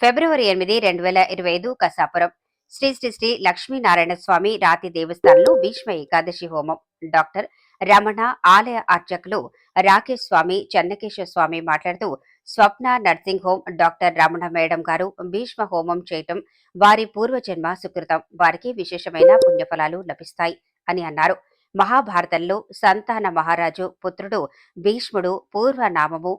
ఫిబ్రవరి ఎనిమిది రెండు వేల ఇరవై ఐదు కసాపురం. శ్రీ శ్రీ శ్రీ లక్ష్మీనారాయణ స్వామి రాతి దేవస్థానంలో భీష్మ ఏకాదశి హోమం. డాక్టర్ రమణ ఆలయ అర్చకులు రాకేష్ స్వామి చెన్నకేశ్వర స్వామి మాట్లాడుతూ Swapna nursing home doctor Ramana madam గారు భీష్మ హోమం చేయటం వారి పూర్వజన్మ సుకృతం. వారికి విశేషమైన పుణ్యఫలాలు లభిస్తాయి అని అన్నారు. మహాభారతంలో సంతాన మహారాజు పుత్రుడు భీష్ముడు పూర్వనామము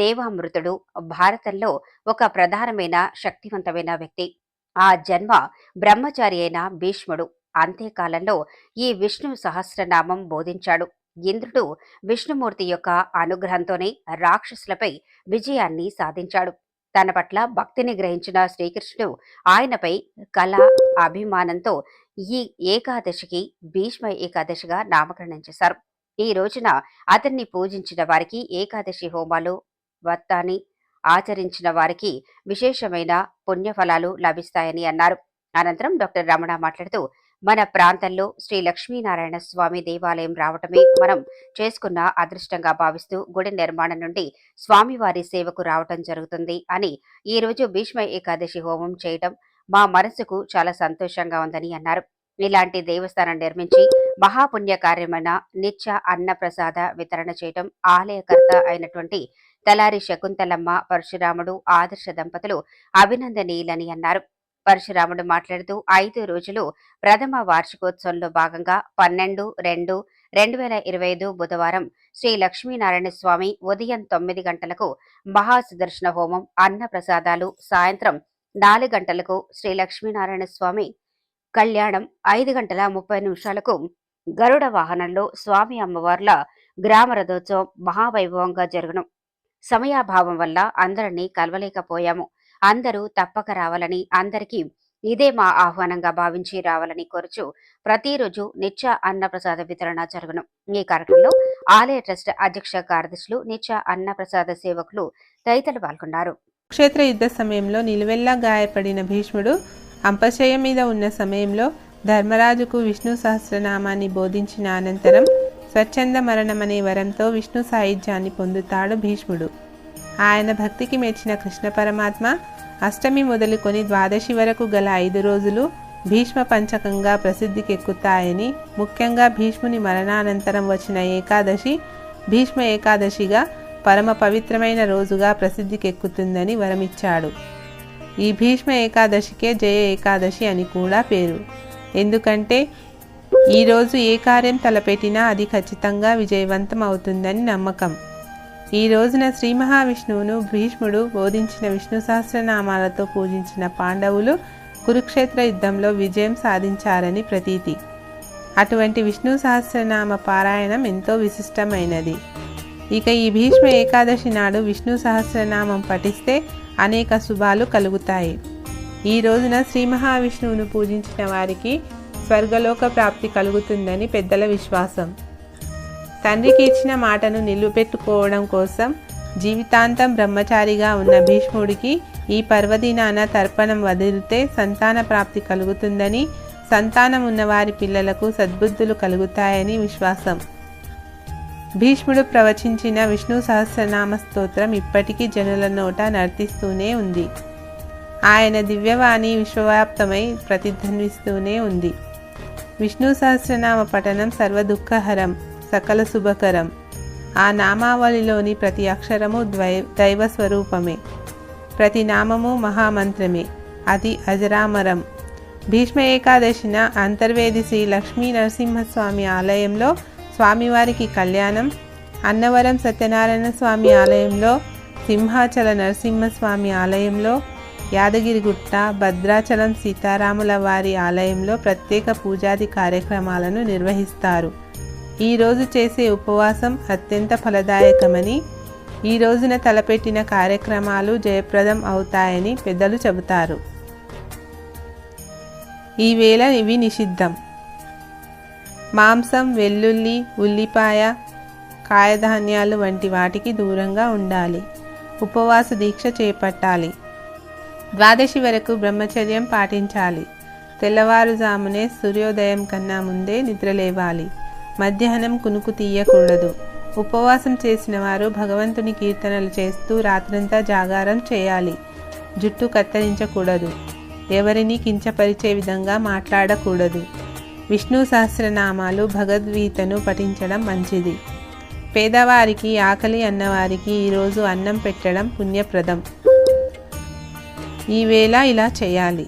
దేవామృతుడు భారతంలో ఒక ప్రధానమైన శక్తివంతమైన వ్యక్తి. ఆ జన్మ బ్రహ్మచారి అయిన భీష్ముడు. అంతేకాలంలో ఈ విష్ణు సహస్రనామం బోధించాడు. ఇంద్రుడు విష్ణుమూర్తి యొక్క అనుగ్రహంతోనే రాక్షసులపై విజయాన్ని సాధించాడు. తన పట్ల భక్తిని గ్రహించిన శ్రీకృష్ణుడు ఆయనపై కళ అభిమానంతో ఈ ఏకాదశికి భీష్మ ఏకాదశిగా నామకరణం చేశారు. ఈ రోజున అతన్ని పూజించిన వారికి ఏకాదశి హోమాలు వ్రతాన్ని ఆచరించిన వారికి విశేషమైన పుణ్యఫలాలు లభిస్తాయని అన్నారు. అనంతరం డాక్టర్ రమణ మాట్లాడుతూ మన ప్రాంతంలో శ్రీ లక్ష్మీనారాయణ స్వామి దేవాలయం రావటమే మనం చేసుకున్న అదృష్టంగా భావిస్తూ గుడి నిర్మాణం నుండి స్వామివారి సేవకు రావటం జరుగుతుంది అని ఈ రోజు భీష్మ ఏకాదశి హోమం చేయటం మా మనసుకు చాలా సంతోషంగా ఉందని అన్నారు. ఇలాంటి దేవస్థానం నిర్మించి మహాపుణ్య కార్యమైన నిత్య అన్నప్రసాద వితరణ చేయటం ఆలయకర్త అయినటువంటి తలారి శకుంతలమ్మ పరశురాముడు ఆదర్శ దంపతులు అభినందనీయులని అన్నారు. పరశురాముడు మాట్లాడుతూ ఐదు రోజులు ప్రథమ వార్షికోత్సవంలో భాగంగా పన్నెండు రెండు రెండు వేల ఇరవై ఐదు బుధవారం శ్రీ లక్ష్మీనారాయణ స్వామి ఉదయం తొమ్మిది గంటలకు మహాసుదర్శన హోమం అన్న ప్రసాదాలు సాయంత్రం నాలుగు గంటలకు శ్రీ లక్ష్మీనారాయణ స్వామి కళ్యాణం ఐదు గంటల ముప్పై నిమిషాలకు గరుడ వాహనంలో స్వామి అమ్మవార్ల గ్రామ రథోత్సవం మహావైభవంగా జరుగును. సమయాభావం వల్ల అందరినీ కలవలేకపోయాము. అందరూ తప్పక రావాలని అందరికీ ఇదే మా ఆహ్వానంగా భావించి రావాలని కోరుచు ప్రతిరోజు నిత్య అన్నప్రసాద వితరణ జరుగును. ఈ కార్యక్రమంలో ఆలయ ట్రస్ట్ అధ్యక్ష కార్యదర్శులు నిత్య అన్నప్రసాద సేవకులు తదితరులు పాల్గొన్నారు. క్షేత్ర యుద్ధ సమయంలో నిలువెల్లా గాయపడిన భీష్ముడు అంపశయ మీద ఉన్న సమయంలో ధర్మరాజుకు విష్ణు సహస్రనామాన్ని బోధించిన అనంతరం స్వచ్ఛంద మరణమనే వరంతో విష్ణు సాయుధ్యాన్ని పొందుతాడు భీష్ముడు. ఆయన భక్తికి మెచ్చిన కృష్ణ పరమాత్మ అష్టమి మొదలుకొని ద్వాదశి వరకు గల ఐదు రోజులు భీష్మ పంచకంగా ప్రసిద్ధికెక్కుతాయని ముఖ్యంగా భీష్ముని మరణానంతరం వచ్చిన ఏకాదశి భీష్మ ఏకాదశిగా పరమ పవిత్రమైన రోజుగా ప్రసిద్ధికెక్కుతుందని వరమిచ్చాడు. ఈ భీష్మ ఏకాదశికే జయ ఏకాదశి అని కూడా పేరు. ఎందుకంటే ఈరోజు ఏ కార్యం తలపెట్టినా అది ఖచ్చితంగా విజయవంతం అవుతుందని నమ్మకం. ఈ రోజున శ్రీ మహావిష్ణువును భీష్ముడు బోధించిన విష్ణు సహస్రనామాలతో పూజించిన పాండవులు కురుక్షేత్ర యుద్ధంలో విజయం సాధించారని ప్రతీతి. అటువంటి విష్ణు సహస్రనామ పారాయణం ఎంతో విశిష్టమైనది. ఇక ఈ భీష్మ ఏకాదశి నాడు విష్ణు సహస్రనామం పఠిస్తే అనేక శుభాలు కలుగుతాయి. ఈ రోజున శ్రీ మహావిష్ణువును పూజించిన వారికి స్వర్గలోక ప్రాప్తి కలుగుతుందని పెద్దల విశ్వాసం. తండ్రికి ఇచ్చిన మాటను నిలువపెట్టుకోవడం కోసం జీవితాంతం బ్రహ్మచారిగా ఉన్న భీష్ముడికి ఈ పర్వదినాన తర్పణం వదిలితే సంతాన ప్రాప్తి కలుగుతుందని సంతానం ఉన్నవారి పిల్లలకు సద్బుద్ధులు కలుగుతాయని విశ్వాసం. భీష్ముడు ప్రవచించిన విష్ణు సహస్రనామ స్తోత్రం ఇప్పటికీ జనుల నోట నర్తిస్తూనే ఉంది. ఆయన దివ్యవాణి విశ్వవ్యాప్తమై ప్రతిధ్వనిస్తూనే ఉంది. విష్ణు సహస్రనామ పఠనం సర్వదుఃఖహరం సకల శుభకరం. ఆ నామావళిలోని ప్రతి అక్షరము ద్వై దైవ స్వరూపమే. ప్రతి నామము మహామంత్రమే. అది అజరామరం. భీష్మ ఏకాదశిన అంతర్వేది శ్రీ లక్ష్మీ నరసింహస్వామి ఆలయంలో స్వామివారికి కళ్యాణం అన్నవరం సత్యనారాయణ స్వామి ఆలయంలో సింహాచల నరసింహస్వామి ఆలయంలో యాదగిరిగుట్ట భద్రాచలం సీతారాముల వారి ఆలయంలో ప్రత్యేక పూజాది కార్యక్రమాలను నిర్వహిస్తారు. ఈరోజు చేసే ఉపవాసం అత్యంత ఫలదాయకమని ఈ రోజున తలపెట్టిన కార్యక్రమాలు జయప్రదం అవుతాయని పెద్దలు చెబుతారు. ఈవేళ ఇవి నిషిద్ధం. మాంసం వెల్లుల్లి ఉల్లిపాయ కాయధాన్యాలు వంటి వాటికి దూరంగా ఉండాలి. ఉపవాస దీక్ష చేపట్టాలి. ద్వాదశి వరకు బ్రహ్మచర్యం పాటించాలి. తెల్లవారుజామునే సూర్యోదయం కన్నా ముందే నిద్రలేవాలి. మధ్యాహ్నం కునుకు తీయకూడదు. ఉపవాసం చేసిన వారు భగవంతుని కీర్తనలు చేస్తూ రాత్రంతా జాగారం చేయాలి. జుట్టు కత్తిరించకూడదు. ఎవరిని కించపరిచే విధంగా మాట్లాడకూడదు. విష్ణు సహస్రనామాలు భగవద్గీతను పఠించడం మంచిది. పేదవారికి ఆకలి అన్నవారికి ఈరోజు అన్నం పెట్టడం పుణ్యప్రదం. ఈవేళ ఇలా చేయాలి.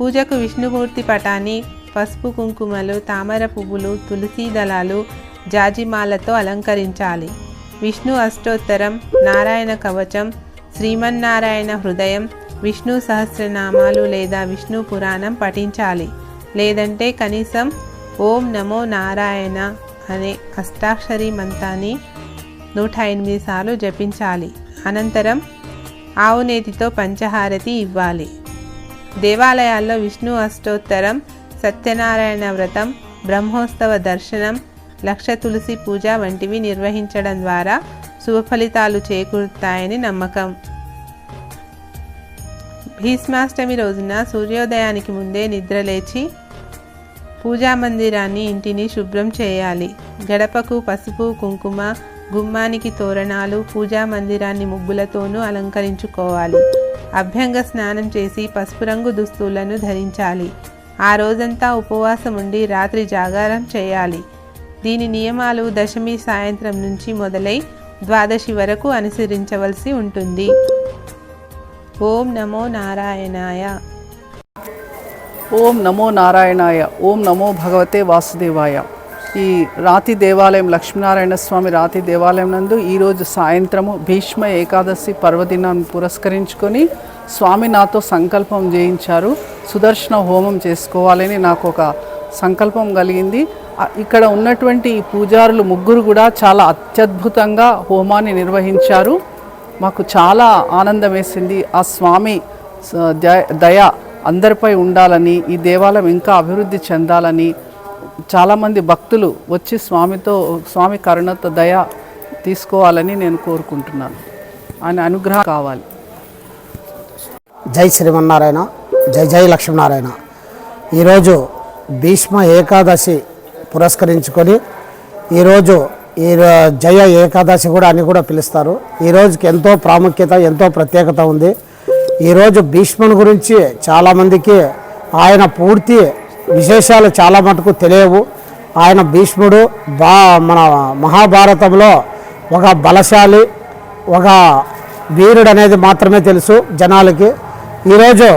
పూజకు విష్ణుమూర్తి పటాన్ని పసుపు కుంకుమలు తామర పువ్వులు తులసి దళాలు జాజిమాలతో అలంకరించాలి. విష్ణు అష్టోత్తరం నారాయణ కవచం శ్రీమన్నారాయణ హృదయం విష్ణు సహస్రనామాలు లేదా విష్ణు పురాణం పఠించాలి. లేదంటే కనీసం ఓం నమో నారాయణ అనే అష్టాక్షరి మంత్రాన్ని నూట ఎనిమిది సార్లు జపించాలి. అనంతరం ఆవు నేతితో పంచహారతి ఇవ్వాలి. దేవాలయాల్లో విష్ణు అష్టోత్తరం సత్యనారాయణ వ్రతం బ్రహ్మోత్సవ దర్శనం లక్ష తులసి పూజ వంటివి నిర్వహించడం ద్వారా శుభఫలితాలు చేకూరుతాయని నమ్మకం. భీష్మాష్టమి రోజున సూర్యోదయానికి ముందే నిద్రలేచి పూజా మందిరాన్ని ఇంటిని శుభ్రం చేయాలి. గడపకు పసుపు కుంకుమ గుమ్మానికి తోరణాలు పూజా మందిరాన్ని ముగ్గులతోనూ అలంకరించుకోవాలి. అభ్యంగ స్నానం చేసి పసుపు రంగు దుస్తులను ధరించాలి. ఆ రోజంతా ఉపవాసం ఉండి రాత్రి జాగారం చేయాలి. దీని నియమాలు దశమి సాయంత్రం నుంచి మొదలై ద్వాదశి వరకు అనుసరించవలసి ఉంటుంది. ఓం నమో నారాయణాయ. ఓం నమో నారాయణాయ. ఓం నమో భగవతే వాసుదేవాయ. ఈ రాతి దేవాలయం లక్ష్మీనారాయణ స్వామి రాతి దేవాలయం నందు ఈరోజు సాయంత్రము భీష్మ ఏకాదశి పర్వదినాన్ని పురస్కరించుకొని స్వామి నాతో సంకల్పం చేయించారు. సుదర్శన హోమం చేసుకోవాలని నాకు ఒక సంకల్పం కలిగింది. ఇక్కడ ఉన్నటువంటి ఈ పూజారులు ముగ్గురు కూడా చాలా అత్యద్భుతంగా హోమాన్ని నిర్వహించారు. మాకు చాలా ఆనందం వేసింది. ఆ స్వామి దయ అందరిపై ఉండాలని ఈ దేవాలయం ఇంకా అభివృద్ధి చెందాలని చాలామంది భక్తులు వచ్చి స్వామితో స్వామి కరుణతో దయ తీసుకోవాలని నేను కోరుకుంటున్నాను. ఆయన అనుగ్రహం కావాలి. జై శ్రీమన్నారాయణ జై జై లక్ష్మీనారాయణ. ఈరోజు భీష్మ ఏకాదశి పురస్కరించుకొని ఈరోజు ఈ జయ ఏకాదశి కూడా అని కూడా పిలుస్తారు. ఈ రోజుకి ఎంతో ప్రాముఖ్యత ఎంతో ప్రత్యేకత ఉంది. ఈరోజు భీష్ముని గురించి చాలామందికి ఆయన పూర్తి విశేషాలు చాలా మటుకు తెలియవు. ఆయన భీష్ముడు బా మన మహాభారతంలో ఒక బలశాలి ఒక వీరుడు అనేది మాత్రమే తెలుసు జనాలకి. ఈరోజు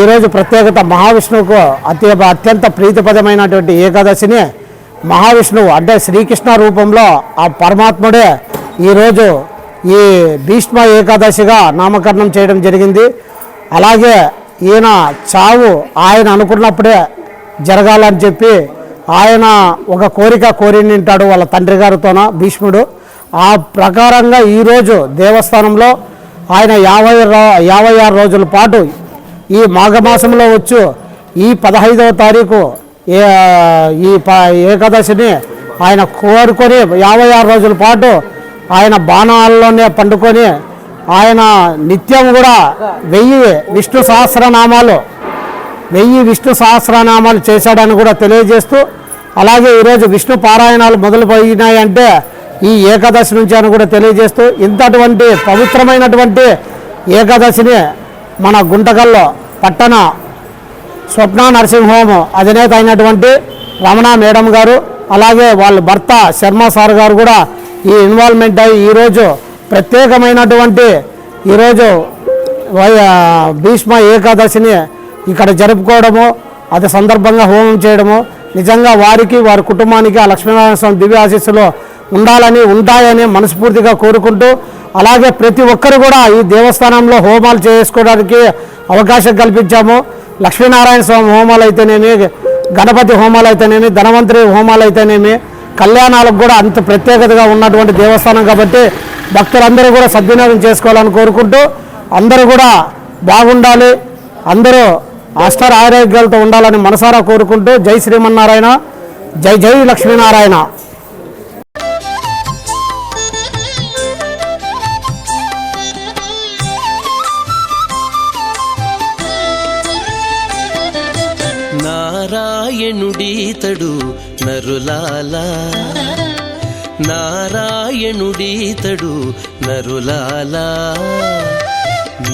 ఈరోజు ప్రత్యేకత మహావిష్ణువుకు అతి అత్యంత ప్రీతిపదమైనటువంటి ఏకాదశిని మహావిష్ణువు అంటే శ్రీకృష్ణ రూపంలో ఆ పరమాత్ముడే ఈరోజు ఈ భీష్మ ఏకాదశిగా నామకరణం చేయడం జరిగింది. అలాగే ఈయన చావు ఆయన అనుకున్నప్పుడే జరగాలని చెప్పి ఆయన ఒక కోరిక కోరి నింటాడు వాళ్ళ తండ్రి గారితోన భీష్ముడు. ఆ ప్రకారంగా ఈరోజు దేవస్థానంలో ఆయన యాభై యాభై ఆరు రోజుల పాటు ఈ మాఘమాసంలో వచ్చు ఈ పదహైదవ తారీఖు ఏ ఈ ప ఏకాదశిని ఆయన కోరుకొని యాభై ఆరు రోజుల పాటు ఆయన బాణాల్లోనే పండుకొని ఆయన నిత్యం కూడా వెయ్యి విష్ణు సహస్రనామాలు వెయ్యి విష్ణు సహస్రనామాలు చేశాడని కూడా తెలియజేస్తూ అలాగే ఈరోజు విష్ణు పారాయణాలు మొదలుపోయినాయంటే ఈ ఏకాదశి నుంచి అని కూడా తెలియజేస్తూ ఇంతటువంటి పవిత్రమైనటువంటి ఏకాదశిని మన గుంటకల్లో పట్టణ స్వప్న నర్సింగ్ అధినేత అయినటువంటి రమణ మేడం గారు అలాగే వాళ్ళ భర్త శర్మ సార్ గారు కూడా ఈ ఇన్వాల్వ్మెంట్ అయ్యి ఈరోజు ప్రత్యేకమైనటువంటి ఈరోజు వై- భీష్మ ఏకాదశిని ఇక్కడ జరుపుకోవడము అది సందర్భంగా హోమం చేయడము నిజంగా వారికి వారి కుటుంబానికి ఆ లక్ష్మీనారాయణ స్వామి దివ్య ఆశీస్సులు ఉండాలని ఉంటాయని మనస్ఫూర్తిగా కోరుకుంటూ అలాగే ప్రతి ఒక్కరు కూడా ఈ దేవస్థానంలో హోమాలు చేసుకోవడానికి అవకాశం కల్పించాము. లక్ష్మీనారాయణ స్వామి హోమాలు అయితేనేమి గణపతి హోమాలు అయితేనేమి ధనవంతరి హోమాలు అయితేనేమి కళ్యాణాలకు కూడా అంత ప్రత్యేకతగా ఉన్నటువంటి దేవస్థానం కాబట్టి భక్తులందరూ కూడా సద్వినియోగం చేసుకోవాలని కోరుకుంటూ అందరూ కూడా బాగుండాలి. అందరూ అష్టర ఆరోగ్యాలతో ఉండాలని మనసారా కోరుకుంటూ జై శ్రీమన్నారాయణ జై జై లక్ష్మీనారాయణ. నారాయణుడీతడు నరులాలా. నారాయణుడీతడు నరులాలా.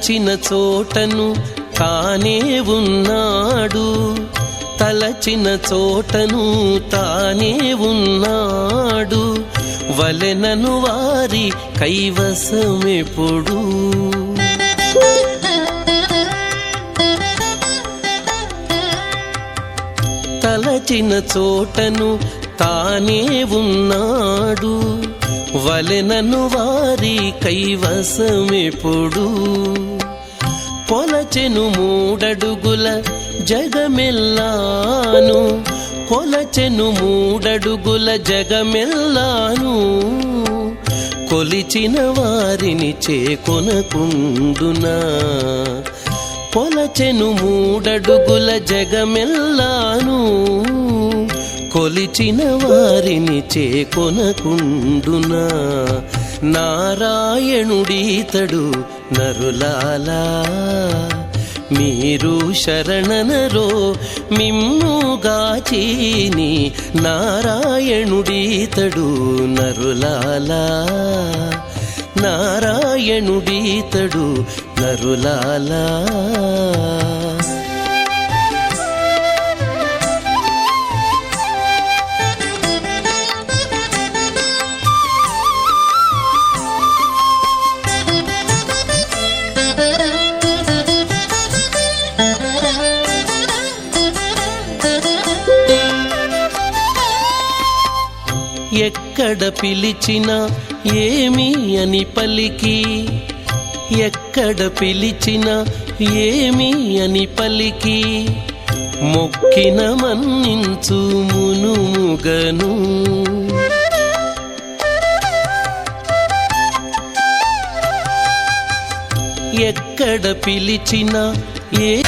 తలచిన చోటను తానే ఉన్నాడు. తలచిన చోటను తానే ఉన్నాడు. వలెనను వారి కైవసమెప్పుడు. తలచిన చోటను తానే ఉన్నాడు. వలెనను వారి కైవసమెప్పుడు. కొలచెను మూడడుగుల జగమెల్లాను. కొలచెను మూడడుగుల జగమెల్లాను. కొలిచిన వారిని చేకొనకుండునా. కొలచెను మూడడుగుల జగమెల్లాను. కొలిచిన వారిని చేకొనకుండునా? నారాయణుడీతడు నరులాలా? మీరు శరణనరో మిమ్ముగాచీని నారాయణుడీతడు నరులాలా? నారాయణుడీతడు నరులాలా? ఎక్కడ పిలిచినా ఏమి అని పలికి. ఎక్కడ పిలిచినా ఏమి అని పలికి. మొక్కిన మన్నించు మునుముగను. ఎక్కడ పిలిచినా ఏ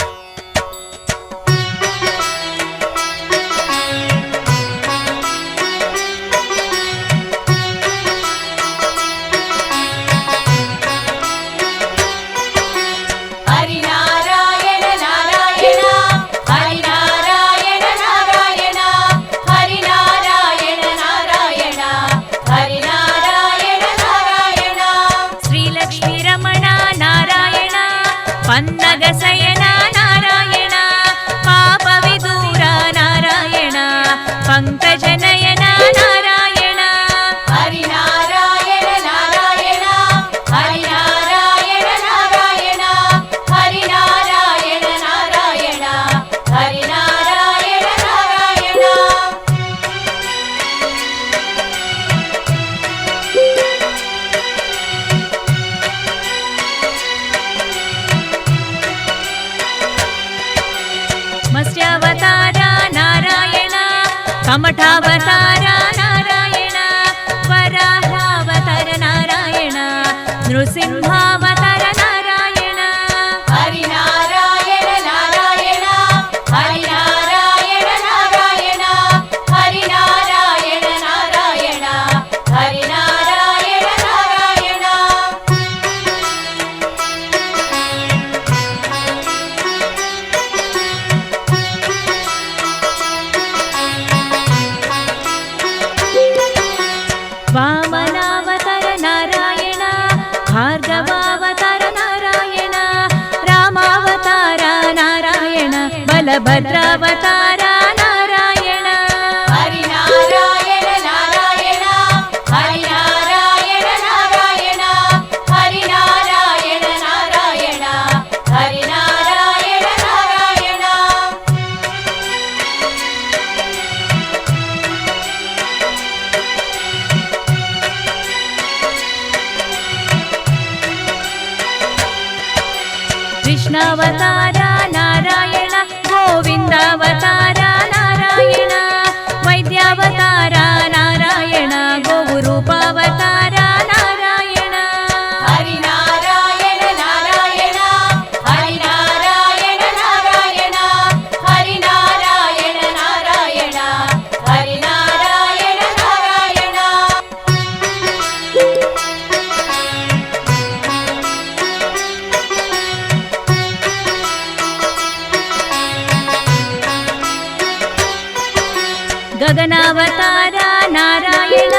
వసుధావతార నారాయణ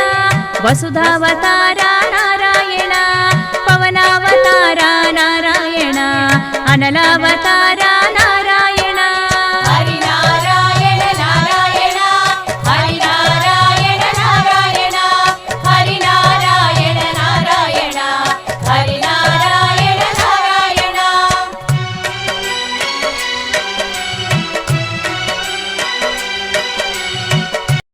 వసుధావతార నారాయణ పవనావతార నారాయణ అనలావతార